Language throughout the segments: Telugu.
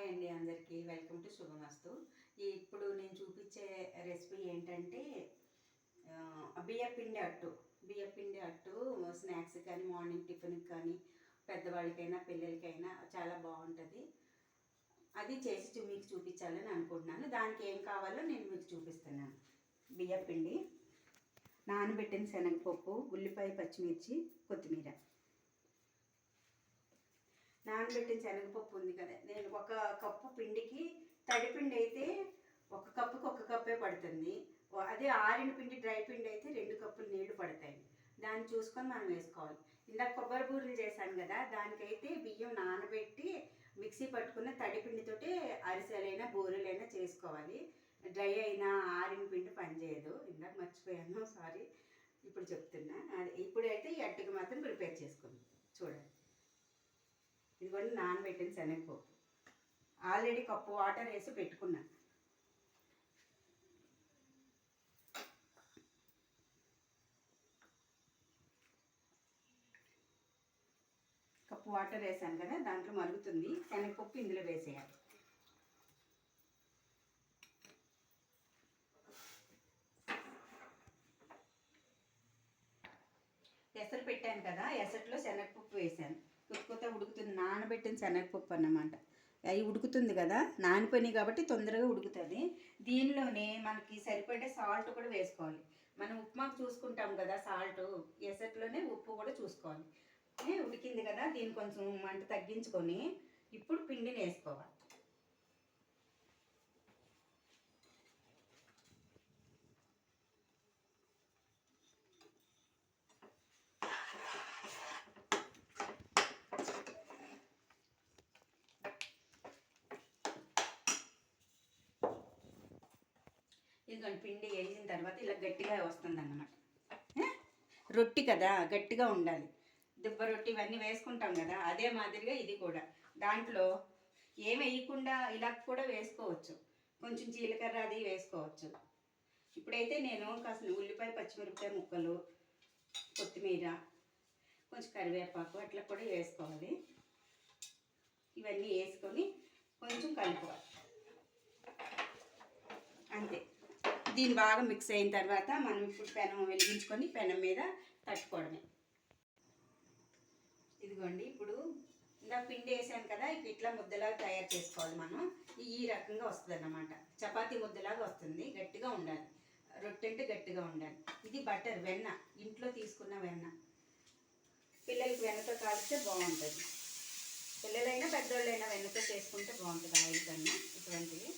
హాయ్ అండి అందరికీ. వెల్కమ్ టు శుభమస్తు ఇప్పుడు నేను చూపించే రెసిపీ ఏంటంటే బియ్యపిండి అట్టు. బియ్యపిండి అట్టు స్నాక్స్ కానీ మార్నింగ్ టిఫిన్కి కానీ పెద్దవాళ్ళకైనా పిల్లలకైనా చాలా బాగుంటుంది. అది చేసి మీకు చూపించాలని అనుకుంటున్నాను. దానికి ఏం కావాలో నేను మీకు చూపిస్తున్నాను. బియ్యపిండి నానబెట్టిన శనగపప్పు ఉల్లిపాయ పచ్చిమిర్చి కొత్తిమీర. నానబెట్టిన శనగపప్పు ఉంది కదా. నేను ఒక కప్పు పిండికి తడిపిండి అయితే ఒక కప్పుకి ఒక కప్పే పడుతుంది. అదే ఆరిన పిండి డ్రై పిండి అయితే రెండు కప్పులు నీళ్ళు పడతాయి. దాన్ని చూసుకొని మనం వేసుకోవాలి. ఇందాక కొబ్బరి బూరెలు చేశాను కదా దానికైతే బియ్యం నానబెట్టి మిక్సీ పట్టుకున్న తడిపిండితోటి అరిసెలైనా బూరెలైనా చేసుకోవాలి. డ్రై అయినా ఆరిన పిండి పనిచేయదు ఇందాక మర్చిపోయాను సారీ. ఇప్పుడు చెప్తున్నా. అది ఇప్పుడైతే ఈ అట్టకి మాత్రం ప్రిపేర్ చేసుకుందాం. చూడండి. ఇదిగోండి నానబెట్టిన శనగపప్పు. ఆల్రెడీ కప్పు వాటర్ వేసి పెట్టుకున్నా. కప్పు వాటర్ వేసాను కదా దాంట్లో మరుగుతుంది. శనగపప్పు ఇందులో వేసేయాలి. ఎసరు పెట్టాను కదా ఎసట్లో శనగపప్పు వేసాను. ఉడుకుతుంది నానబెట్టిన శనగపప్పు అన్నమాట. అవి ఉడుకుతుంది కదా నానిపోయినాయి కాబట్టి తొందరగా ఉడుకుతుంది. దీనిలోనే మనకి సరిపడే సాల్ట్ కూడా వేసుకోవాలి. మనం ఉప్మాకు చూసుకుంటాం కదా సాల్ట్ ఎసట్లోనే ఉప్పు కూడా చూసుకోవాలి. ఏ, ఉడికింది కదా దీన్ని కొంచెం మంట తగ్గించుకొని ఇప్పుడు పిండిని వేసుకోవాలి. ఇదిగోండి పిండి వేసిన తర్వాత ఇలా గట్టిగా వస్తుంది అన్నమాట రొట్టి కదా గట్టిగా ఉండాలి. దుబ్బ రొట్టి ఇవన్నీ వేసుకుంటాం కదా అదే మాదిరిగా ఇది కూడా. దాంట్లో ఏం వేయకుండా ఇలా కూడా వేసుకోవచ్చు. కొంచెం జీలకర్ర అది వేసుకోవచ్చు. ఇప్పుడైతే నేను కాసిన ఉల్లిపాయ పచ్చిమిరపకాయ ముక్కలు కొత్తిమీర కొంచెం కరివేపాకు అట్లా కూడా వేసుకోవాలి. ఇవన్నీ వేసుకొని కొంచెం కలుపుకోవాలి. అంతే. దీన్ని బాగా మిక్స్ అయిన తర్వాత మనం ఇప్పుడు పెనం వెలిగించుకొని పెనం మీద తట్టుకోవడమే. ఇదిగోండి ఇప్పుడు ఇలా పిండి వేసాను కదా ఇప్పుడు ఇట్లా ముద్దలాగా తయారు చేసుకోవాలి మనం. ఈ రకంగా వస్తుంది అన్నమాట చపాతీ ముద్దలాగా వస్తుంది గట్టిగా ఉండాలి. రొట్టె అంటే గట్టిగా ఉండాలి. ఇది బటర్ వెన్న. ఇంట్లో తీసుకున్న వెన్న. పిల్లలకి వెన్నతో కాలిస్తే బాగుంటుంది. పిల్లలైనా పెద్దోళ్ళైనా వెన్నతో చేసుకుంటే బాగుంటుంది. ఆయిల్ కన్నా ఇటువంటివి.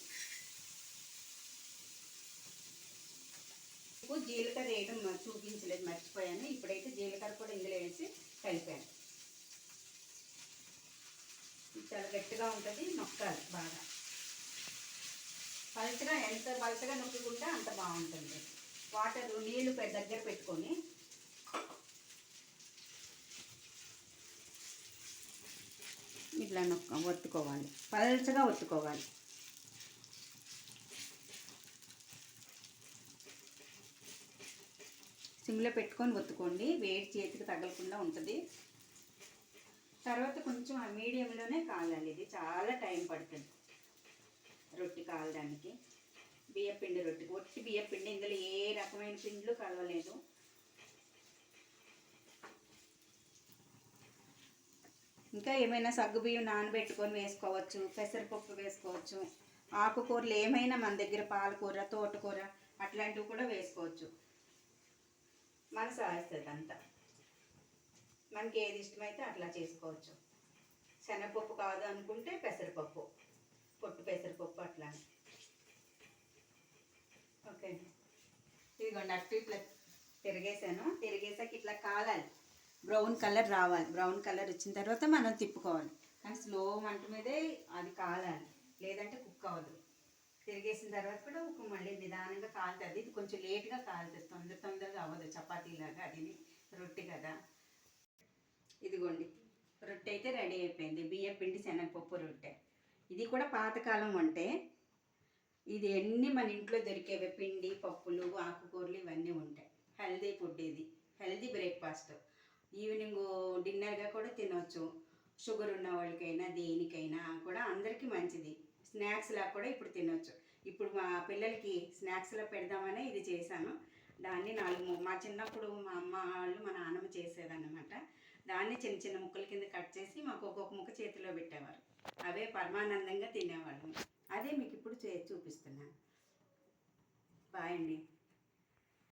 ఉప్పు జీలకర్ర వేయడం చూపించలేదు మర్చిపోయాను. ఇప్పుడైతే జీలకర్ర కూడా ఇందులో వేసి కలిపాను. చాలా గట్టిగా ఉంటుంది నొక్కాలి బాగా. పలచగా ఎంత పలచగా నొక్కుకుంటే అంత బాగుంటుంది. వాటర్ నీళ్ళు దగ్గర పెట్టుకొని ఇట్లా నొక్క ఒత్తుకోవాలి. పలచగా ఒత్తుకోవాలి. సిమ్లో పెట్టుకొని ఒత్తుకోండి. వేడి చేతికి తగలకుండా ఉంటుంది. తర్వాత కొంచెం ఆ మీడియంలోనే కాలాలి. ఇది చాలా టైం పడుతుంది. రొట్టె కాలడానికి. బియ్యపిండి రొట్టె. ఒట్టి బియ్యపిండి ఇందులో ఏ రకమైన పిండ్లు కలవలేదు. ఇంకా ఏమైనా సగ్గు బియ్యం నానబెట్టుకొని వేసుకోవచ్చు పెసరపప్పు వేసుకోవచ్చు ఆకుకూరలు ఏమైనా మన దగ్గర పాలకూర తోటకూర అట్లాంటివి కూడా వేసుకోవచ్చు. మనసు సాయిస్తుంది అంతా మనకి ఏది ఇష్టమైతే అట్లా చేసుకోవచ్చు. శనగపప్పు కాదు అనుకుంటే పెసరపప్పు పొట్టు పెసరపప్పు అట్లా ఓకే. ఇదిగోండి అట్టు ఇట్లా తిరిగేసాను తిరిగేసాక ఇట్లా కాలాలి. బ్రౌన్ కలర్ రావాలి. బ్రౌన్ కలర్ వచ్చిన తర్వాత మనం తిప్పుకోవాలి. కానీ స్లో మంట మీదే అది కాలాలి. తిరిగేసిన తర్వాత కూడా ఒక మళ్ళీ నిదానంగా కాలుతుంది ఇది కొంచెం లేట్గా కాలుతుంది తొందర తొందరగా అవ్వదు. చపాతీలాగా అది రొట్టె కదా. ఇదిగోండి. రొట్టె అయితే రెడీ అయిపోయింది. బియ్యం పిండి శనగపప్పు రొట్టె. ఇది కూడా పాతకాలం వంటే. ఇది ఎన్ని మన ఇంట్లో దొరికేవి? పిండి పప్పులు ఆకుకూరలు ఇవన్నీ ఉంటాయి. హెల్దీ ఫుడ్ ఇది. Healthy breakfast. ఈవినింగ్ డిన్నర్గా కూడా తినవచ్చు షుగర్ ఉన్న వాళ్ళకైనా దేనికైనా కూడా అందరికీ మంచిది. స్నాక్స్లా కూడా ఇప్పుడు తినొచ్చు. ఇప్పుడు మా పిల్లలకి స్నాక్స్లో పెడదామనే ఇది చేశాను. దాన్ని నాలుగు మా చిన్నప్పుడు మా అమ్మ వాళ్ళు మా నాన్నమ్మ చేసేదన్నమాట. దాన్ని చిన్న చిన్న ముక్కల కింద కట్ చేసి మాకు ఒక్కొక్క ముక్క చేతిలో పెట్టేవారు. అవే పరమానందంగా తినేవాళ్ళం అదే మీకు ఇప్పుడు చే చూపిస్తున్నాను. బాయ్ అండి.